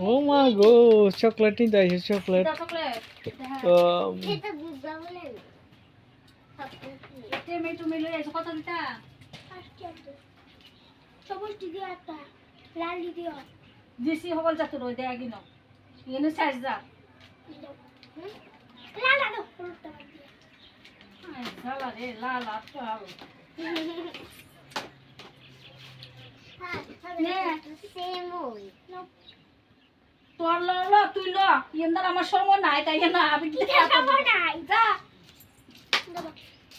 ও মা গো চকলেট নিতে আসে চকলেট সবুজ দিয়ে একটা লাল দিয়ে hobal jatuh roh dia gino. Ini sajda. লাল লাল হলুদটা তোর ল ল তুই ল ইন্দার আমার সময় নাই, তাই না আমি কি? খাব নাই যা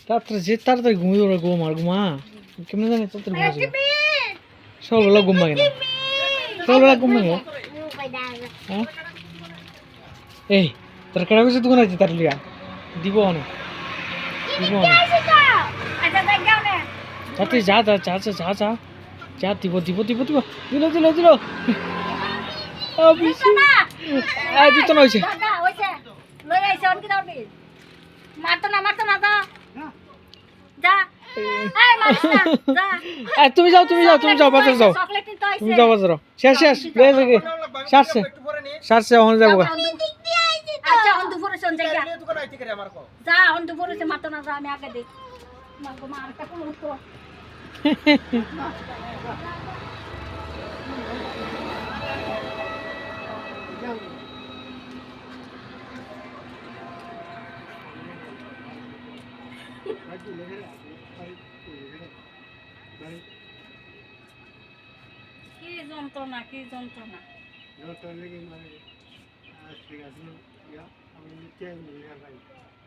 তাড়াতাড়ি যে তাড়াতাড়ি, ঘুমিয়ে ওরা ঘুম আর ঘুমা কেমন জানি তাড়াতাড়ি ঘুমা সকালবেলা ঘুম ভাঙে না সকালবেলা ঘুম হ্যাঁ এই তোর কেডা বেশি দোকান আছে তার লিয়া দিব অনেক আচ্ছা যা যা যা যা যা যা যা দিব দিব দিব দিব দিল দিল দিল দিত না তুমি যাও তুমি যাও তুমি যাও বাজার যাও তুমি যাও বাজার শেষ শেষ সারছে সারছে ওখানে যাব আচ্ছা দুপুরে যা kan IT kerja Marco. যা অন দুপুরে সে মারতো না যা আমি আগে দেখ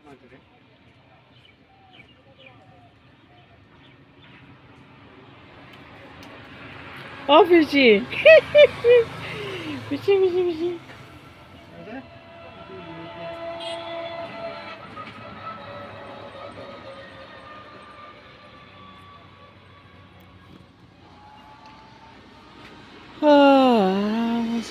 맞으래? 어, 미지 뷰지, 뷰지, 뷰지. 아, 아무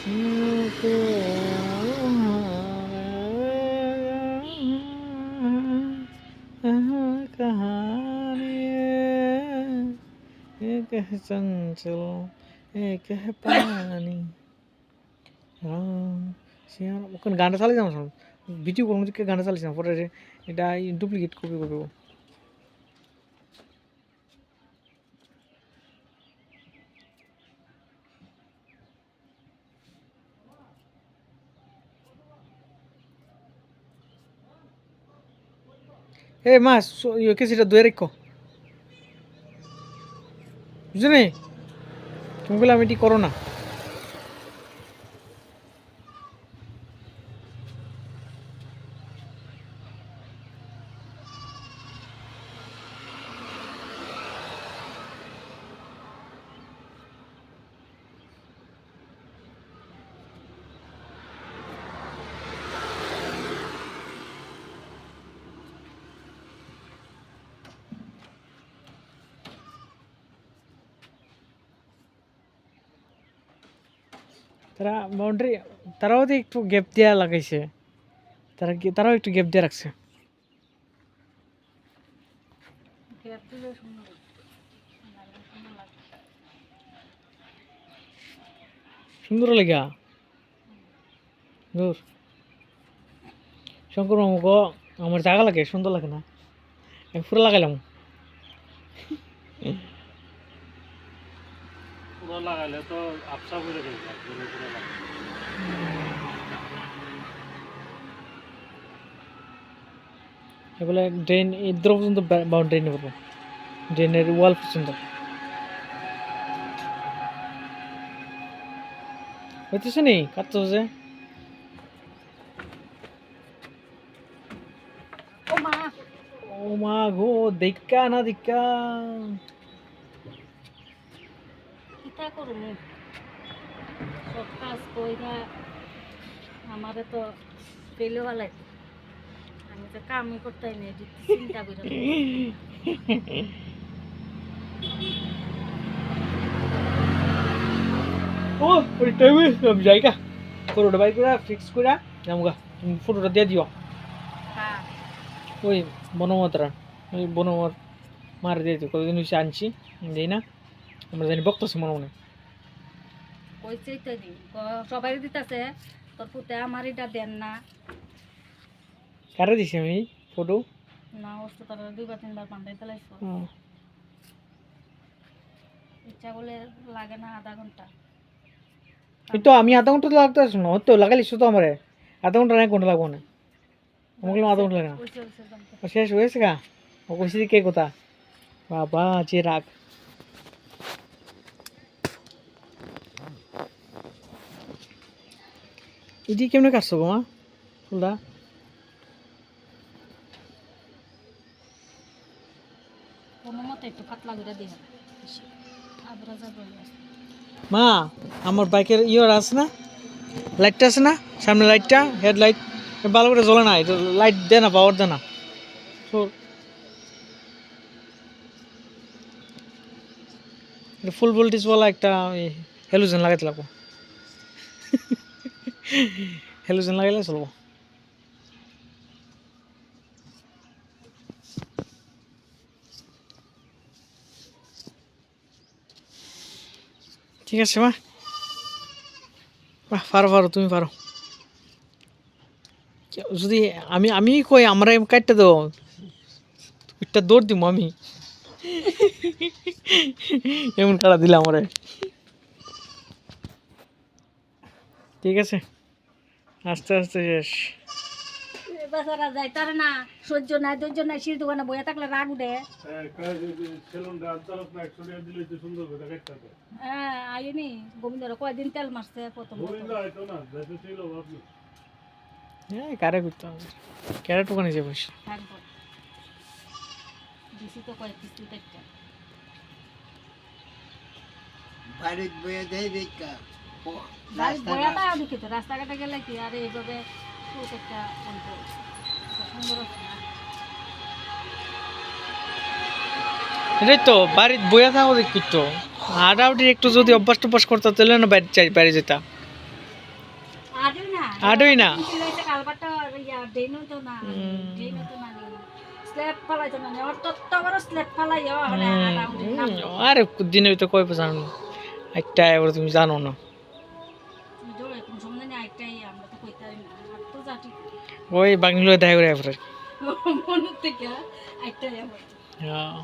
है चंचल एक है पानी রাম শ্যাম ওখানে গানটা চালিয়ে যাবো শোন ভিডিও করবো দিকে গানটা চালিয়ে যাবো পরে এটা ডুপ্লিকেট কপি করবো এ মা ইয়ে সেটা দয়ে রেখো বুঝলি? তুমি বলে আমি এটি করো না। তারা বাউন্ডারি তারাও তো একটু গ্যাপ দেওয়া লাগাইছে, তারা তারাও একটু গ্যাপ দিয়ে রাখছে। সুন্দর লেগা দূর। শঙ্কর মামু গো আমার জায়গা লাগে, সুন্দর লাগে না। আমি পুরো লাগাইলাম। পুরো লাগাইলে তো আপসা করে দেবে পুরো। এগুলো ড্রেন ইদ্র পর্যন্ত বাউন্ডারি নিয়ে করব ড্রেনের ওয়াল পর্যন্ত হইতেছে নি? কাটতে হচ্ছে ও মা। ও মা গো দেখা না দেখা। কিতা করব সব কাজ কইরা আমারে তো পেলে ভালাই আমি তো কামই করতে নেই চিন্তা করে ও ওই টাইমে জায়গা। ফটোটা বাইর করে ফিক্স করে তুমি ফটোটা দিয়ে দিও। হ্যাঁ। ওই বনমতরা ওই বনমত মারে দিয়ে দিতে কতদিন আনছি দিই না। আমরা জানি বক্তছি মনে মনে সবাই দিতেছে তোর পুতে আমার এটা দেন না। কারে দিছি আমি? ফটো? না ওর তো তারা দুইবার তিনবার পান্ডাই ফেলাইছ। ইচ্ছা বলে লাগে না আধা ঘণ্টা। এই তো আমি আধা ঘণ্টা তো লাগতে আসো না তো লাগালিস তো আমারে। আধা ঘণ্টা না ঘণ্টা লাগবো না। আমাকে আধা ঘণ্টা লাগে না। শেষ হয়েছে গা? ও কইছি কে কথা? বাবা যে রাগ। ইডি কেমনে কাটছো গো মা? মা আমার বাইকের ইয়ে আছে না? লাইটটা আছে না? সামনে লাইটটা হেডলাইট ভালো করে জ্বলে না এটা লাইট দে না পাওয়ার দে না। ফুল। ভোল্টেজওয়ালা একটা হেলোজেন লাগাইতে লাগবো। হেলোজেন লাগাইলে চলবো ঠিক আছে, মা। বাহ, পারো পারো, তুমি পারো। যদি আমি আমি কই, আমরা কাটতে দেবো? একটা দৌড় দিব আমি। এমন কাটা দিলাম আমারে। ঠিক আছে। আস্তে আস্তে শেষ। বেচারা যাইতারে না সহ্য নাই ধৈর্য নাই সিঁড়ি দোকানে বইয়া থাকলে রাগ উঠে। হবে। হ্যাঁ আইনি গোবিন্দর কয়দিন তেল মারছে প্রথম হ্যাঁ কারে করতে হবে? কারে টোকানি যাব দিছি তো কয়েক কিস্তি একটা বাড়িত দেয় দেখা বয়াটা দেখি তো রাস্তাঘাটে গেলে কি আর এইভাবে খুব একটা সুন্দর। এটাই তো বাড়ির বইয়া থাকো দেখি তো। একটু যদি অভ্যাস টভ্যাস করতে তাহলে না চাই বাইরে যেতাম আডই না আডই না। চিলাইছে কালবাটা তো না দেইনো তো না স্ল্যাব ফালাইতো না ওর তত্ত্ব বড় স্ল্যাব ফালাই ও হলে আডা উঠে নাম আরে দিনের ভিতরে কয় জানো একটা এবার তুমি জানো না। ওই বাংলো দেখা করে এবার মনের থেকে একটাই আবার হ্যাঁ।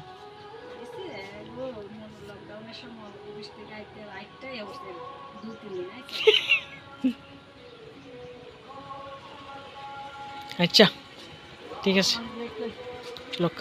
আচ্ছা ঠিক আছে। লোক